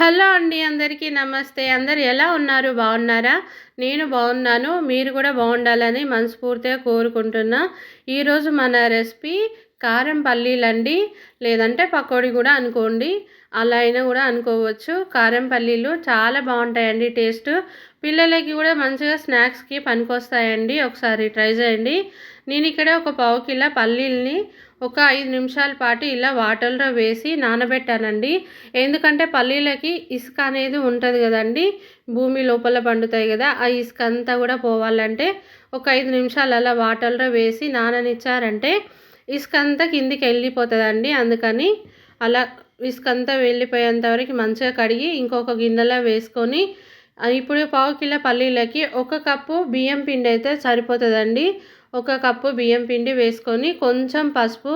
Hello అండి అందరికీ నమస్తే. అందరు ఎలా ఉన్నారు? బాగున్నారా? నేను బాగున్నాను. మీరు కూడా బాగుండాలని మనస్ఫూర్తిగా కోరుకుంటున్నా. ఈరోజు మన రెసిపీ కారం పల్లీలండి లేదంటే పకోడీ కూడా అనుకోండి. అలా అయినా కూడా అనుకోవచ్చు. కారం పల్లీలు చాలా బాగుంటాయండి టేస్ట్. పిల్లలకి కూడా మంచిగా స్నాక్స్కి పనికొస్తాయండి. ఒకసారి ట్రై చేయండి. నేను ఇక్కడ ఒక పావు కిలో పల్లీల్ని ఒక ఐదు నిమిషాల పాటు ఇలా వాటర్లో వేసి నానబెట్టానండి. ఎందుకంటే పల్లీలకి ఇసుక అనేది ఉంటుంది కదండి. భూమి లోపల పండుతాయి కదా ఆ ఇసుక అంతా కూడా పోవాలంటే ఒక ఐదు నిమిషాలు అలా వాటర్లో వేసి నాననిచ్చారంటే ఇసుక అంతా కిందికి వెళ్ళిపోతుందండి. అందుకని అలా ఇసుక అంతా వెళ్ళిపోయేంత వరకు మంచిగా కడిగి ఇంకొక గిన్నెలో వేసుకొని ఇప్పుడు పావు కిలో పల్లీలకి ఒక కప్పు బియ్యం పిండి అయితే సరిపోతుందండి. ఒక కప్పు బియ్యం పిండి వేసుకొని కొంచెం పసుపు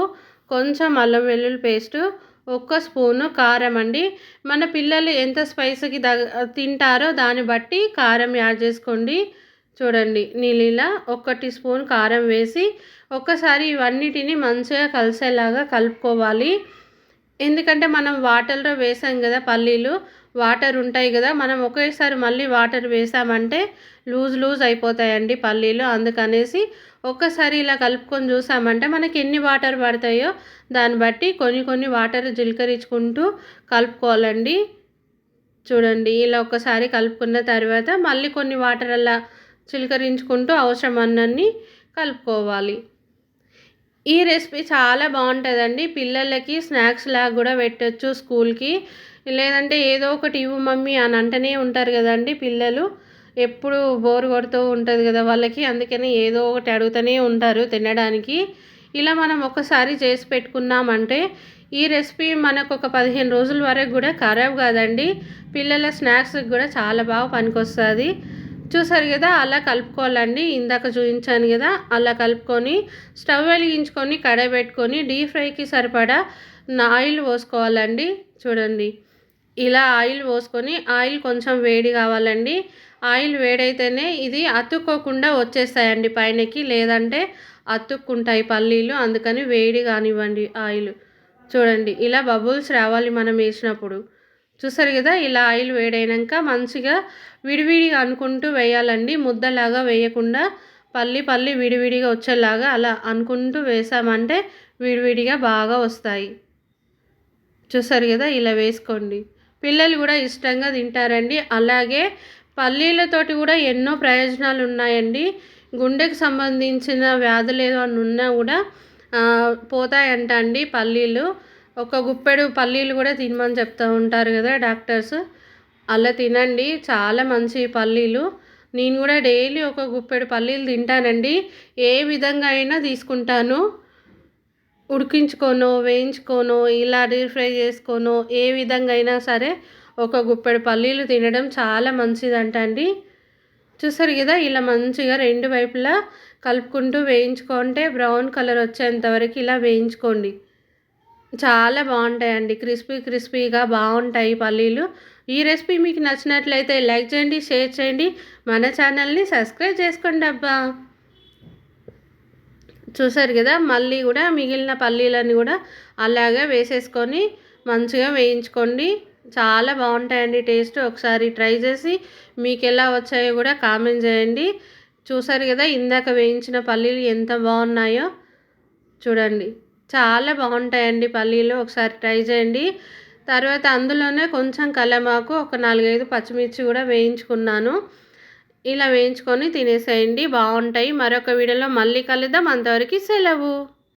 కొంచెం అల్లం వెల్లుల్లి పేస్టు ఒక్క స్పూను కారం అండి. మన పిల్లలు ఎంత స్పైసీకి దగ తింటారో దాన్ని బట్టి కారం యాడ్ చేసుకోండి. చూడండి నీళ్ళ ఒక టీ స్పూన్ కారం వేసి ఒక్కసారి ఇవన్నిటిని మంచిగా కలిసేలాగా కలుపుకోవాలి. ఎందుకంటే మనం వాటర్లో వేసాం కదా పల్లీలు వాటర్ ఉంటాయి కదా మనం ఒకేసారి మళ్ళీ వాటర్ వేసామంటే లూజ్ లూజ్ అయిపోతాయండి పల్లీలు. అందుకనేసి ఒక్కసారి ఇలా కలుపుకొని చూసామంటే మనకి ఎన్ని వాటర్ పడతాయో దాన్ని బట్టి కొన్ని కొన్ని వాటర్ జీలకరించుకుంటూ కలుపుకోవాలండి. చూడండి ఇలా ఒక్కసారి కలుపుకున్న తర్వాత మళ్ళీ కొన్ని వాటర్ అలా చిలకరించుకుంటూ అవసరం కలుపుకోవాలి. ఈ రెసిపీ చాలా బాగుంటుందండి. పిల్లలకి స్నాక్స్ లాగా కూడా పెట్టచ్చు స్కూల్కి. లేదంటే ఏదో ఒకటి ఇవ్వు మమ్మీ అని అంటనే ఉంటారు కదండి పిల్లలు. ఎప్పుడు బోర్ కొడుతూ ఉంటుంది కదా వాళ్ళకి. అందుకని ఏదో ఒకటి అడుగుతూనే ఉంటారు తినడానికి. ఇలా మనం ఒకసారి చేసి పెట్టుకున్నామంటే ఈ రెసిపీ మనకు ఒక పదిహేను రోజుల వరకు కూడా ఖరాబ్ కాదండి. పిల్లల స్నాక్స్కి కూడా చాలా బాగా పనికొస్తుంది. చూసారు కదా అలా కలుపుకోవాలండి. ఇందాక చూపించాను కదా అలా కలుపుకొని స్టవ్ వెలిగించుకొని కడాయి పెట్టుకొని డీప్ ఫ్రైకి సరిపడా ఆయిల్ పోసుకోవాలండి. చూడండి ఇలా ఆయిల్ పోసుకొని ఆయిల్ కొంచెం వేడి కావాలండి. ఆయిల్ వేడైతేనే ఇది అతుక్కోకుండా వచ్చేస్తాయండి పైనకి. లేదంటే అతుక్కుంటాయి పల్లీలు అందుకని వేడి కానివ్వండి ఆయిల్. చూడండి ఇలా బబుల్స్ రావాలి మనం వేసినప్పుడు. చూసారు కదా ఇలా ఆయిల్ వేడైనాక మంచిగా విడివిడిగా అనుకుంటూ వేయాలండి. ముద్దలాగా వేయకుండా పల్లి పల్లి విడివిడిగా వచ్చేలాగా అలా అనుకుంటూ వేసామంటే విడివిడిగా బాగా వస్తాయి. చూసారు కదా ఇలా వేసుకోండి. పిల్లలు కూడా ఇష్టంగా తింటారండి. అలాగే పల్లీలతోటి కూడా ఎన్నో ప్రయోజనాలు ఉన్నాయండి. గుండెకు సంబంధించిన వ్యాధులు ఏదో అని ఉన్నా కూడా పోతాయంట అండి పల్లీలు. ఒక గుప్పెడు పల్లీలు కూడా తినమని చెప్తూ ఉంటారు కదా డాక్టర్స్. అలా తినండి చాలా మంచి పల్లీలు. నేను కూడా డైలీ ఒక గుప్పెడు పల్లీలు తింటానండి. ఏ విధంగా అయినా తీసుకుంటాను. ఉడికించుకోను వేయించుకోను ఇలా డీప్ ఫ్రై చేసుకోను ఏ విధంగా అయినా సరే ఒక గుప్పెడు పల్లీలు తినడం చాలా మంచిదంట అండి. చూసారు కదా ఇలా మంచిగా రెండు వైపులా కలుపుకుంటూ వేయించుకుంటే బ్రౌన్ కలర్ వచ్చేంత వరకు ఇలా వేయించుకోండి. చాలా బాగుంటాయండి. క్రిస్పీ క్రిస్పీగా బాగుంటాయి పల్లీలు. ఈ రెసిపీ మీకు నచ్చినట్లయితే లైక్ చేయండి షేర్ చేయండి. మన ఛానల్ని సబ్స్క్రైబ్ చేసుకోండి అబ్బా. చూసారు కదా మళ్ళీ కూడా మిగిలిన పల్లీలని కూడా అలాగే వేసేసుకొని మంచిగా వేయించుకోండి. చాలా బాగుంటాయండి టేస్ట్. ఒకసారి ట్రై చేసి మీకు ఎలా వచ్చాయో కూడా కామెంట్ చేయండి. చూసారు కదా ఇందాక వేయించిన పల్లీలు ఎంత బాగున్నాయో. చూడండి. చాలా బాగుంటాయండి పల్లీలు. ఒకసారి ట్రై చేయండి. తర్వాత అందులోనే కొంచెం కలమాకు ఒక నాలుగైదు పచ్చిమిర్చి కూడా వేయించుకున్నాను. ఇలా వేయించుకొని తినేసేయండి. బాగుంటాయి. మరొక వీడియోలో మళ్ళీ కలుద్దాం. అంతవరకు సెలవు.